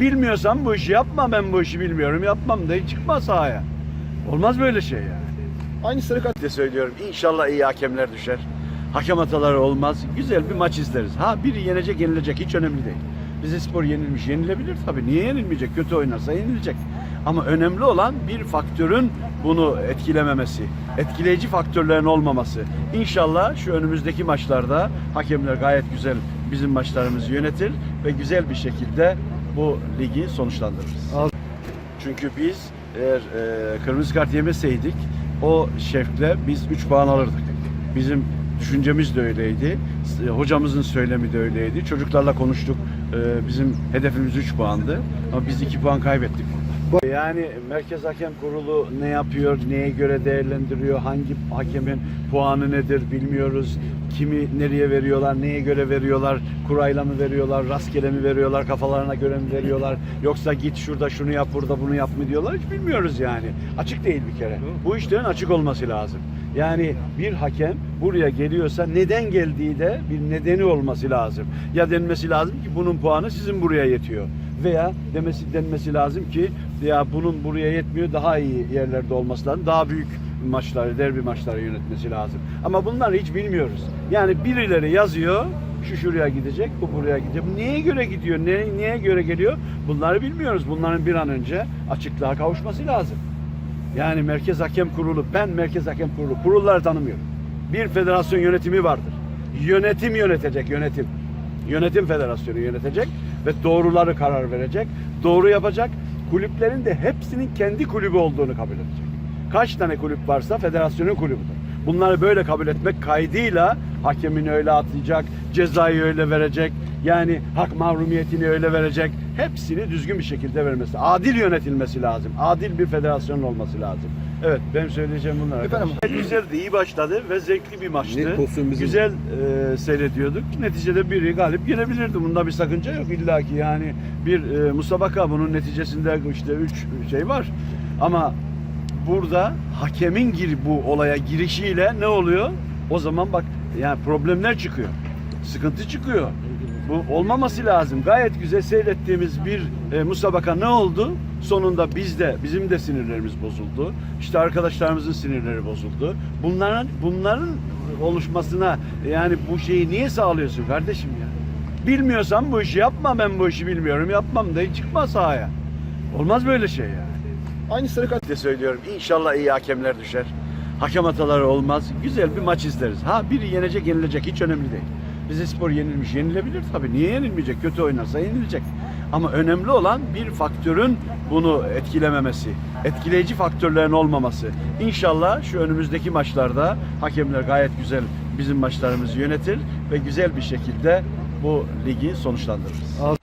Bilmiyorsan bu işi yapma ben bu işi bilmiyorum yapmam de çıkma sahaya. Olmaz böyle şey yani. Aynı sarı söylüyorum. İnşallah iyi hakemler düşer. Hakem hataları olmaz. Güzel bir maç izleriz. Ha biri yenecek yenilecek hiç önemli değil. Bize spor yenilmiş yenilebilir tabii. Niye yenilmeyecek? Kötü oynarsa yenilecek. Ama önemli olan bir faktörün bunu etkilememesi. Etkileyici faktörlerin olmaması. İnşallah şu önümüzdeki maçlarda hakemler gayet güzel bizim maçlarımızı yönetir ve güzel bir şekilde bu ligi sonuçlandırırız. Çünkü biz eğer e, kırmızı kart yemeseydik o şevkle biz 3 puan alırdık. Bizim düşüncemiz de öyleydi. S- Hocamızın söylemi de öyleydi. Çocuklarla konuştuk. E, bizim hedefimiz 3 puandı. Ama biz 2 puan kaybettik. Yani Merkez Hakem Kurulu ne yapıyor, neye göre değerlendiriyor, hangi hakemin puanı nedir bilmiyoruz. Kimi nereye veriyorlar, neye göre veriyorlar, kurayla mı veriyorlar, rastgele mi veriyorlar, kafalarına göre mi veriyorlar, yoksa git şurada şunu yap, burada bunu yap mı diyorlar hiç bilmiyoruz yani. Açık değil bir kere. Bu işlerin açık olması lazım. Yani bir hakem buraya geliyorsa neden geldiği de bir nedeni olması lazım. Ya denmesi lazım ki bunun puanı sizin buraya yetiyor veya demesi denmesi lazım ki ya bunun buraya yetmiyor daha iyi yerlerde olması lazım. Daha büyük maçları, derbi maçları yönetmesi lazım. Ama bunları hiç bilmiyoruz. Yani birileri yazıyor şu şuraya gidecek, bu buraya gidecek. Neye göre gidiyor, ne, neye göre geliyor? Bunları bilmiyoruz. Bunların bir an önce açıklığa kavuşması lazım. Yani Merkez Hakem Kurulu, ben Merkez Hakem Kurulu, kurulları tanımıyorum. Bir federasyon yönetimi vardır. Yönetim yönetecek, yönetim. Yönetim federasyonu yönetecek ve doğruları karar verecek. Doğru yapacak. Kulüplerin de hepsinin kendi kulübü olduğunu kabul edecek. Kaç tane kulüp varsa federasyonun kulübüdür. Bunları böyle kabul etmek kaydıyla hakemin öyle atlayacak, cezayı öyle verecek, yani hak mahrumiyetini öyle verecek. Hepsini düzgün bir şekilde vermesi. Adil yönetilmesi lazım. Adil bir federasyon olması lazım. Evet benim söyleyeceğim bunlar. Efendim? Güzeldi, iyi başladı ve zevkli bir maçtı. Bizim- Güzel e, seyrediyorduk. Neticede biri galip gelebilirdi. Bunda bir sakınca yok illa ki. Yani bir e, musabaka bunun neticesinde işte üç şey var. Ama burada hakemin gir bu olaya girişiyle ne oluyor? O zaman bak yani problemler çıkıyor. Sıkıntı çıkıyor. Bu olmaması lazım. Gayet güzel seyrettiğimiz bir e, musabaka ne oldu? Sonunda bizde bizim de sinirlerimiz bozuldu. İşte arkadaşlarımızın sinirleri bozuldu. Bunların bunların oluşmasına yani bu şeyi niye sağlıyorsun kardeşim ya? Bilmiyorsan bu işi yapma ben bu işi bilmiyorum yapmam de çıkma sahaya. Olmaz böyle şey yani aynı sarı kart de söylüyorum. İnşallah iyi hakemler düşer. Hakem hataları olmaz. Güzel bir maç izleriz. Ha biri yenecek yenilecek hiç önemli değil. Bize spor yenilmiş yenilebilir tabii. Niye yenilmeyecek? Kötü oynarsa yenilecek. Ama önemli olan bir faktörün bunu etkilememesi. Etkileyici faktörlerin olmaması. İnşallah şu önümüzdeki maçlarda hakemler gayet güzel bizim maçlarımızı yönetir ve güzel bir şekilde bu ligi sonuçlandırırız.